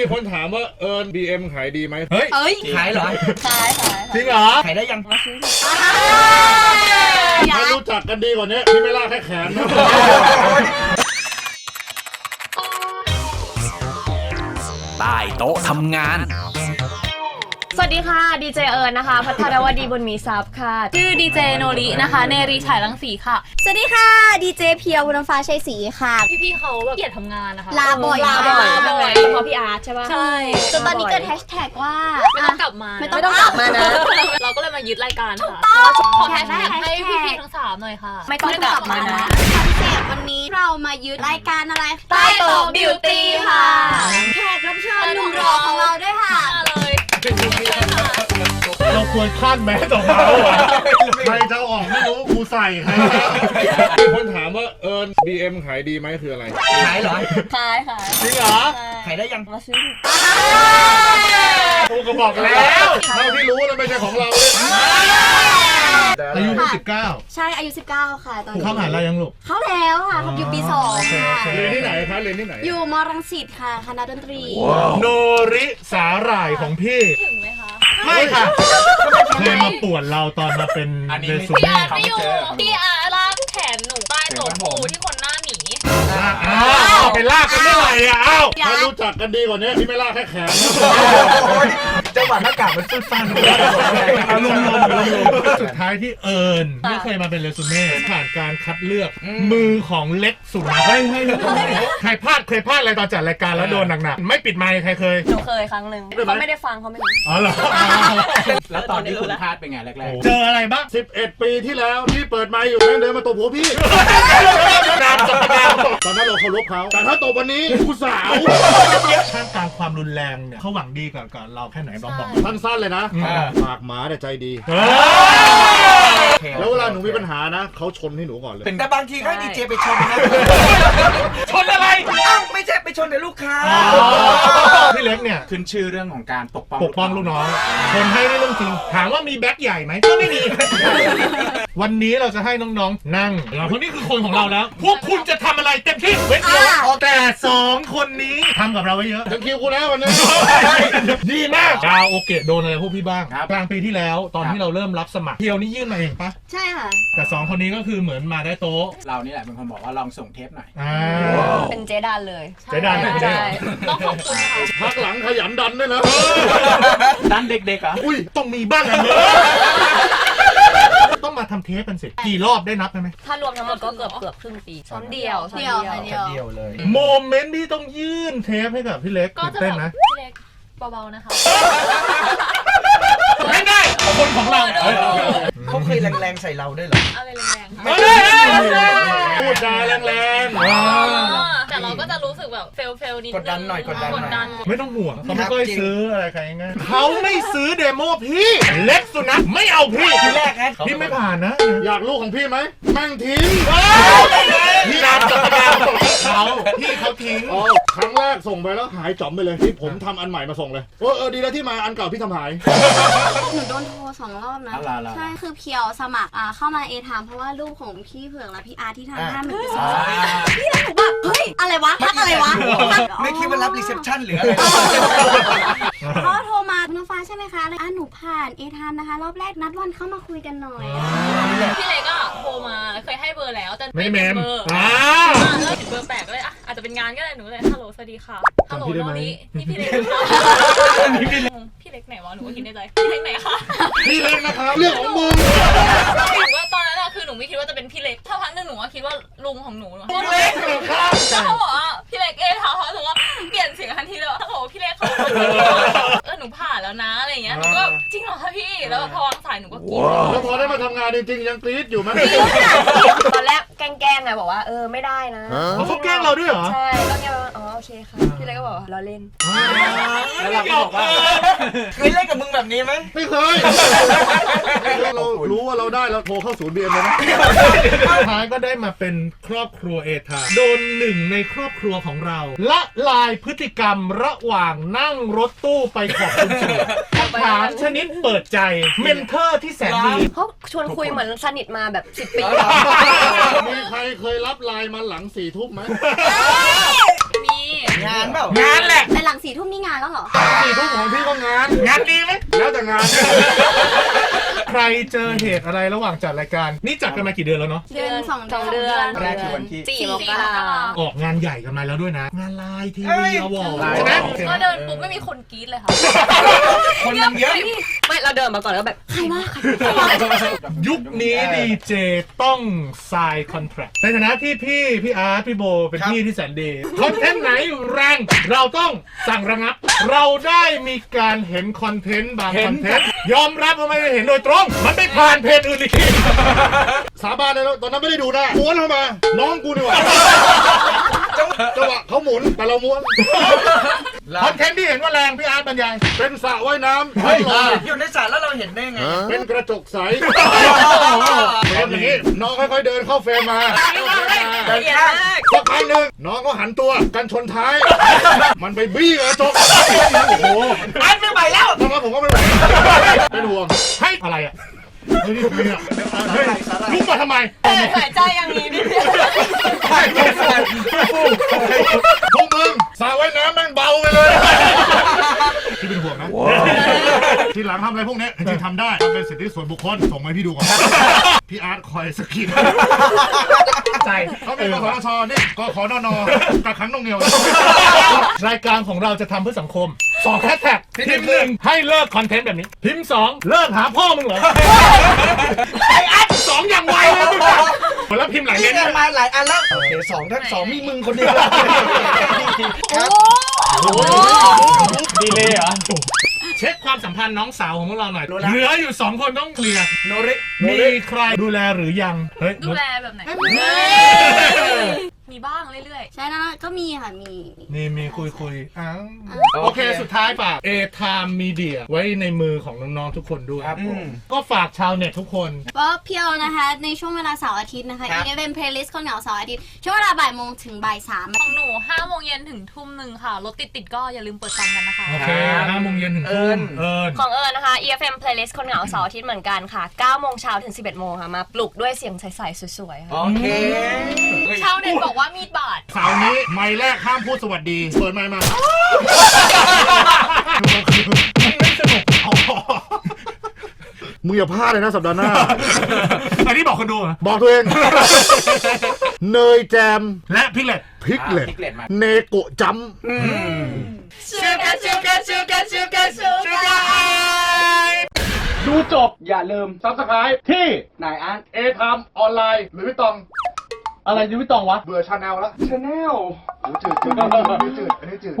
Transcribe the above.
มีคนถามว่าเอิญ BM ขายดีไหมเฮ้ยเอ้ยขายเหรอ ขายขายจริงเหรอขายได้ยังอย่าถ้ารู้จักกันดีกว่านี้พี่ไม่ลากแค่แขนนะใต้โต๊ะทำงาน สวัสดีค่ะดีเจเอิญนะคะ พัทรวดีบุญมีทรัพย์ค่ะชื่อดีเจโนรินะคะเนรีฉายรังสีค่ะ สวัสดีค่ะดีเจเพียวบุญฟ้าชัยศรีค่ะ พี่ๆเขาแบบเกลียดทำงานนะคะลาบ่อยลาบ่อยมากลาบ่อยเฉพาะพี่อาร์ตใช่ปะใช่จนตอนนี้เกิดแฮชแท็กว่าไม่ต้องกลับมาไม่นะต้องไม่ต้องกลับมานะ เราก็เลยมายึดรายการค่ะต้องขอแฮชแท็กแฮชแท็กให้พี่ๆทั้งสามหน่อยค่ะ ไม่ต้องกลับมานะคอนเซ็ปต์วันนี้เรามายึดรายการอะไรใต้โต๊ะ Beauty ค่ะ ควรคาดแมสออกมาแล้ววะใครจะเอาออกไม่รู้กูใส่ใครมีคนถามว่าเอิญ BM ขายดีไหมคืออะไร ขายเหรอ ขายขายจริงเหรอ ขายได้ยังมาซื้อกูก็บอกแล้วเท่าที่รู้แล้วไม่ใช่ของเราเลยอายุเพิ่งสิบเก้าใช่อายุ 19 ค่ะตอนนี้เข้ามหาลัยยังลูก เข้าแล้วค่ะเขาอยู่ปีสองค่ะเรียนที่ไหนคะเรียนที่ไหน อยู่มรังสิตค่ะคณะดนตรี โนริสาหร่ายของพี่ถึง ไหมคะไม่ค่ะเคยมาป่วนเราตอนมาเป็นอันนี้เรไม่ซูพี่เม่อาร์ไม่อยู่พี่อาร์ลากแขนหนูใต้โต๊ะครูที่คนหน้าหนีอ้าว ไปลากกันเมื่อไหร่อะอ้าวถ้ารู้จักกันดีกว่านี้พี่ไม่ลากแค่แขนนะจังหวะหน้ากากมันสั้นๆอารมณ์ลมอารมณ์ลมสุดท้ายที่เอิญไม่เคยมาเป็นเรซูเม่ผ่านการคัดเลือกมือของเล็กสุดนะเฮ้ยเฮ้ยใครพลาดเคยพลาดอะไรตอนจัดรายการแล้วโดนหนักๆไม่ปิดไมค์ใครเคยหนูเคยครั้งหนึ่งเขาไม่ได้ฟังเขาไม่รู้อ๋อเหรอแล้วตอนที่คุณพลาดเป็นไงแรกเจออะไรบ้าง11 ปีที่แล้วที่เปิดไมค์อยู่นั่นเดินมาตบหัวพี่นามจับนามตอนนั้นเราเคารพเขาแต่ถ้าตบวันนี้ผู้สาว ท่ามกลางความรุนแรงเนี่ยเขาหวังดีกับกับเราแค่ไหนบ้างบอก สั้นๆเลยนะปากหมาแต่ใจดีๆแล้วเวลาหนูมีปัญหานะเขาชนให้หนูก่อนเลย แต่บางทีก็ให้ดีเจไปชนนะ ชนอะไรอ้าวไม่ใช่ไปชนแต่ลูกค้า พี่เล็กเนี่ย ขึ้นชื่อเรื่องของการปกป้องปกป้องลูกน้องชนให้ได้เรื่องจริง ถามว่ามีแบ็คใหญ่ไหมก็ไม่มี วันนี้เราจะให้น้องๆ นั่งเราคนนี้คือคนของเราแล้ว พวกคุณจะทำอะไรเต็มที่เว้นเดียวแต่สองคนนี้ทำกับเราไว้เยอะถึงคิวกูแล้ววันนี้ ดีมากดาวโอเกะโดนอะไรพวกพี่บ้างกลางปีที่แล้วตอนที่เราเริ่มรับสมัครเที่ยวนี่ยื่นมาเองปะใช่ค่ะ แต่สองคนนี้ก็คือเหมือนมาได้โต๊ะเรานี่แหละเป็นคนบอกว่าลองส่งเทปหน่อย อ่า เป็นเจดานเลยเจ๊ดานไหนเจ๊ ใช่ต้องขอบคุณค่ะพักหลังขยันดันด้วยนะด้านเด็กๆอะอุ้ย ต้องมีบ้างอันนี้ ต้องมาทำเทปกันสิกี่รอบได้นับไหมถ้ารวมทั้งหมดก็เกือบเกือบครึ่งปีซ้อมเดียวซ้อมเดียวเดียวค่ะเดียว เดียวเลย โมเมนต์ที่ต้องยื่นเทปให้กับพี่เล็กก็ตื่นจะเต้นแบบนะพี่เล็กเบาๆนะคะ ไม่ได้คนของเราเออ เขาเคยแรงๆใส่เราด้วยเหรอ อะไรแรงๆค่ะ เฮ้ยพูดจาแรงๆว้าว แต่เราก็จะรู้สึกแบบเฟลเฟลนิดกดดันหน่อยกดดันหน่อยกดดันไม่ต้องห่วงเขาไม่ครับค่อยจริงซื้ออะไรใครง่ายเขาไม่ซื้อเดโมพี่ เล็กสุนัขไม่เอาพี่ทีแรกนะพี่ไม่ผ่านนะ อยากลูกของพี่ไหมแม่งทิ้งพี่นามจักรยานเขาพี่เขาทิ้งครั้งแรกส่งไปแล้วหายจอมไปเลยที่ผมทำอันใหม่มาส่งเลยเออเออดีแล้วที่มาอันเก่าพี่ทำหายหนูโดนโทรสองรอบนะอะไรอะไรใช่คือเพียวสมัครอ่าเข้ามาเอทามเพราะว่าลูกของพี่เผือกและพี่อาร์ตที่ทำอ่าหน้าเหมือนเป็นสองพี่แล้วหนูแบบเฮ้ยอะไรวะทักอะไรวะไม่คิดว่ารับรีเซพชันหรืออะไรเขาโทรมาน้องฟ้าใช่ไหมคะเลยอะหนูผ่านเอทามนะคะ รอบแรกนัดวันเข้ามาคุยกันหน่อยพี่เล็กอะโทรมาเคยให้เบอร์แล้ว แต่ไม่เมมเบอร์อ่าอะแล้วเห็นเบอร์แปลกก็เลยอะอาจจะเป็นงานก็ได้หนูเลยฮัลโหลสวัสดีค่ะฮัลโหลจำพี่ได้ไหมโนนี้นี่พี่เล็กค่ะพี่เล็กไหนวะหนูก็คิดในใจพี่เล็กไหนคะพี่เล็กนะครับเรื่องของมึง คือหนูไม่คิดว่าจะเป็นพี่เล็กถ้าพักหนึงหนูก็คิดว่าลุงของหนูพี่เล็กเหรอครับแล้วเขาบอกว่าพี่เล็กเอทาเขาหนูว่าเปลี่ยนเสียงทันทีเลยว่าเขาบอกว่าพี่เล็กเขาเออหนูผ่านแล้วนะอะไรอย่างเงี้ยหนูก็จริงเหรอคะพี่แล้วพอวางสายหนูก็กรี๊ด แล้วพอได้มาทำงานจริงๆยังกรี๊ดอยู่ไหม ตอนแรก แกล้งๆไงบอกว่าเออไม่ได้นะเขาเขาแกล้งเราด้วยเหรอ ใช่ก็เงี้ยว่าอ๋อโอเคค่ะพี่เล็กก็บอกว่าเราเล่น แล้วเราก็บอกว่า เคยเล่นกับมึงแบบนี้ไหมไม่เคย เรารู้ว่าเราได้เราโทรเข้าศูนย์เบียนเลยนะสุดท้ายก็ได้มาเป็นครอบครัวเอทาโดนหนึ่งในครอบครัวของเรา ละลายพฤติกรรมระหว่างนั่งรถตู้ไปขอบคุณสื่ อคำถามชนิดเปิดใจเมนเทอร์ที่แสนดีเขาชวนคุยเหมือนสนิทมาแบบสิบปีแล้วมีใครเคยรับไลน์มาหลังสี่ทุ่มไหมมีงานเปล่างานแหละแต่หลังสี่ทุ่มนี่งานแล้วเหรอสี่ทุ่มของพี่ก็งาน งานดีไหมแล้วแต่งาน ใครเจอเหตุอะไรระหว่างจัดรายการ นี่จัดกันมากี่เดือนแล้วเนาะ เดือนสองสองเดืเดืออนนแรกคือวันที่ สี่สี่มมกกราราออกงานใหญ่กันมาแล้วด้วยนะ งานไลน์ทีเอ้วียอวอร์ไลน์ใช่ไหม ก็เดินปุ๊บไม่มีคนกรี๊ดเลยค่ะ คนมันเยอะ ไม่เราเดินมาก่อนแล้วแบบใครว่าใครว่ายุคนี้ดีเจต้อง sign contract ในฐานะที่พี่พี่อาร์ตพี่โบเป็นครับพี่ที่แสนดีคอนเทนต์ไหนแรงเราต้องสั่งระงับ เราได้มีการเห็นคอนเทนต์บางคอนเทนต์ยอมรับว่าไม่ได้เห็นโดยตรง มันไม่ผ่านเพจอื่นอีกสาบานเลยนะตอนนั้นไม่ได้ดูหน้าม้วนเข้ามา น้องกูนี่หว่าจังหวะเขาหมุนแต่เราม้วน คอนเทนต์ที่เห็นว่าแรงพี่อาร์ตบรรยายเป็นสระว่ายน้ำเฮ้ยลอยอยู่ในสระแล้วเราเห็นได้ไง เป็นกระจกใสเฟรมอย่างนี้น้องค่อยๆเดินเข้าเฟรมมาเข้าเฟรมมาเดินข้างสักพักหนึ่งน้องก็หันตัวกันชนท้าย มันไปบี้กับกระจกโอ้โหอันไม่ไหวแล้วตอนนั้นผมก็ไม่ไหวเป็นห่วงให้อะไรอะเฮ้ยนี่ผมเนี่ยเฮ้ยลุกมาทำไมหายใจอย่างนี้ดิพวกมึง สระว่ายน้ำแม่งเบาไปเลย พี่เป็นห่วงนะ ทีหลังทำอะไรพวกเนี้ยจริงๆทำได้ทำเป็นสิทธิส่วนบุคคล ส่งมาให้พี่ดูก่อน พี่อาร์ตคอยสกินใจเขาเป็นกขอชนี่กขอนอนกักขังนงเหนียว รายการของเราจะทำเพื่อสังคมสองแฮชแท็กพิมพ์หนึ่งให้เลิกคอนเทนต์แบบนี้ พิมพ์สองเลิกหาพ่อมึงเหรอไอ้อัดสองอย่างไวเลยมึงอะ แล้วพิมพ์หลังนี่เนี้ยเนี่ยมาหลายอันแล้วโอเคสองทั้งสองมีมึงคนเดียวครับดีเลยเหรอเช็คความสัมพันธ์น้องสาวของพวกเราหน่อยเหลืออยู่สองคนต้องเคลียร์โนริมีใครดูแลหรือยังเฮ้ยดูแลแบบไหน มีบ้างเรื่อยใช่นะก็มีค่ะมี นี่มีคุยคุยอ้าวโอเค สุดท้ายฝากเอทามมีเดียไว้ในมือของน้องๆทุกคนด้วยครับผม ก็ฝากชาวเน็ตทุกคน ก็เพียวนะคะ ในช่วงเวลาเสาร์อาทิตย์นะคะครับอีเวนต์เพลย์ลิสต์คนเหงาเสาร์อาทิตย์ช่วงเวลาบ่ายโมงถึงบ่ายสามๆ ของหนู5โมงเย็นถึงทุ่มหนึ่งค่ะ รถติดติดๆก็อย่าลืมเปิดฟังกันนะคะ โอเคห้าโมงเย็นถึงทุ่มเอิญ ของเอิญนะคะ EFM playlist คนเหงาเสาร์อาทิตย์เหมือนกันค่ะ9โมงเช้าถึง 11โมงค่ะ มาปลุกด้วยเสียงใสๆสวยๆค่ะ โอเค ชาวเน็ตบอกว่ามีดบาดเสาร์นี้ไม่แรกห้ามพูดสวัสดีเปิดไมค์มาไม่สนุกมึงอย่าพลาดเลยนะสัปดาห์หน้า อันนี้บอกคนดูเหรอบอกตัวเอง เนยแจมและพี่เล็ดพริกเหล็ดพริกเหล็ดมา เนโกะจัมชูการชูการชูการชูการชูการดูจบอย่าลืมซับสไครต์ที่นายอาร์ตเอทามออนไลน์หรือวิตอง อะไรยูวิตองวะ เบื่อชาแนลแล้วชาแนลหรือจืดจืดอันนี้จืดอันนี้จืด